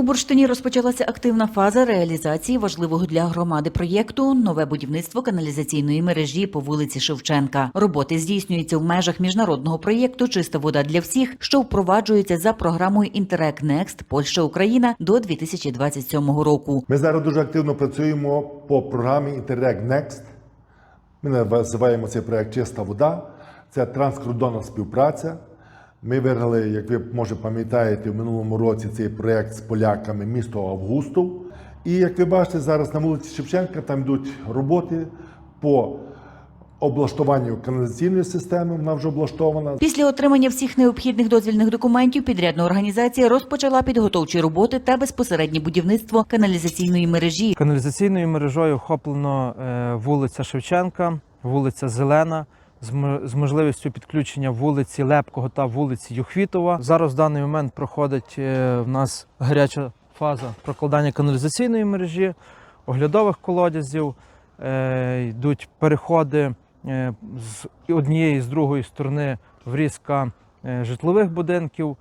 У Бурштині розпочалася активна фаза реалізації важливого для громади проєкту нове будівництво каналізаційної мережі по вулиці Шевченка. Роботи здійснюються в межах міжнародного проєкту Чиста вода для всіх, що впроваджується за програмою Інтерек Next Польща Україна до 2027 року. Ми зараз дуже активно працюємо по програмі Interreg Next. Ми називаємо цей проект Чиста вода. Це транскордонна співпраця. Ми виграли, як ви може пам'ятаєте, в минулому році цей проект з поляками місто Августов. І як ви бачите, зараз на вулиці Шевченка там йдуть роботи по облаштуванню каналізаційної системи. Вона вже облаштована. Після отримання всіх необхідних дозвільних документів підрядна організація розпочала підготовчі роботи та безпосереднє будівництво каналізаційної мережі. Каналізаційною мережою охоплено е, вулиця Шевченка, вулиця Зелена. З можливістю підключення вулиці Лепкого та вулиці Юхвітова. Зараз в даний момент проходить е, в нас гаряча фаза прокладання каналізаційної мережі, оглядових колодязів, е, йдуть переходи е, з однієї з другої сторони врізка житлових будинків.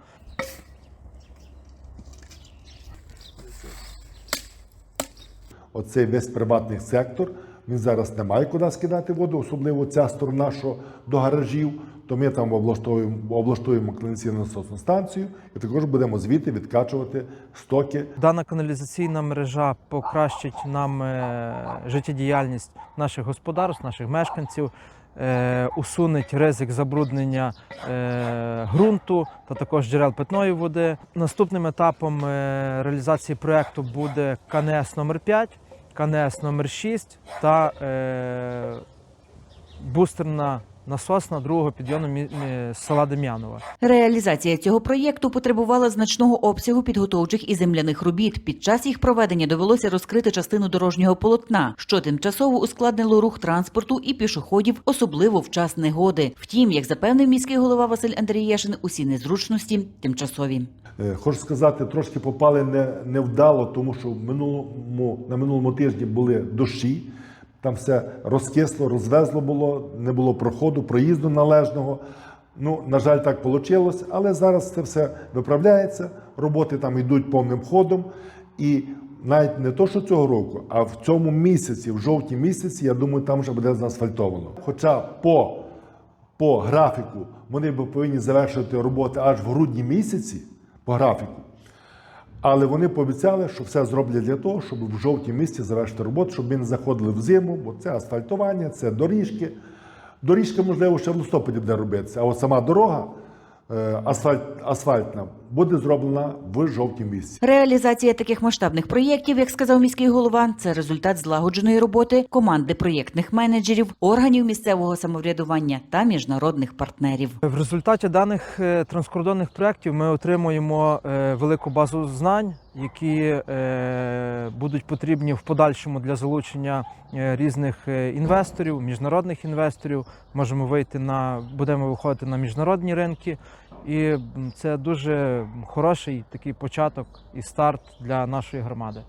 оцей весь приватний сектор. Він зараз не має куди скидати воду, особливо ця сторона, що до гаражів. То ми там облаштуємо, облаштуємо насосну станцію і також будемо звідти відкачувати стоки. Дана каналізаційна мережа покращить нам е, життєдіяльність наших господарств, наших мешканців, е, усунеть ризик забруднення е, ґрунту та також джерел питної води. Наступним етапом реалізації проекту буде КНС номер 5 КНС номер 6 та е, бустерна насосна другого мі- села Дем'янова. Реалізація цього проєкту потребувала значного обсягу підготовчих і земляних робіт. Під час їх проведення довелося розкрити частину дорожнього полотна, що тимчасово ускладнило рух транспорту і пішоходів, особливо в час негоди. Втім, як запевнив міський голова Василь Андрієшин, усі незручності тимчасові. Е, Хочу сказати, трошки попали не, невдало, тому що в минулому, на минулому тижні були дощі. Там все розкисло, розвезло було, не було проходу, проїзду належного. Ну, на жаль, так вийшло, але зараз це все виправляється. Роботи там йдуть повним ходом. І навіть не то, що цього року, а в цьому місяці, в жовтні місяці, я думаю, там вже буде заасфальтовано. Хоча по по графіку вони б повинні завершити роботи аж в грудні місяці по графіку. Але вони пообіцяли, що все зроблять для того, щоб в жовтій місці завершити роботу, щоб ми не заходили в зиму, бо це асфальтування, це доріжки. Доріжка, можливо, ще в листопаді буде робитися, а от сама дорога асфальт, асфальтна буде зроблена в жовтім місці. Реалізація таких масштабних проєктів, як сказав міський голова, це результат злагодженої роботи команди проєктних менеджерів, органів місцевого самоврядування та міжнародних партнерів. В результаті даних е, транскордонних проєктів ми отримуємо е, велику базу знань, які е, будуть потрібні в подальшому для залучення е, різних е, інвесторів, міжнародних інвесторів. Можемо вийти на будемо виходити на міжнародні ринки, і це дуже хороший такий початок і старт для нашої громади.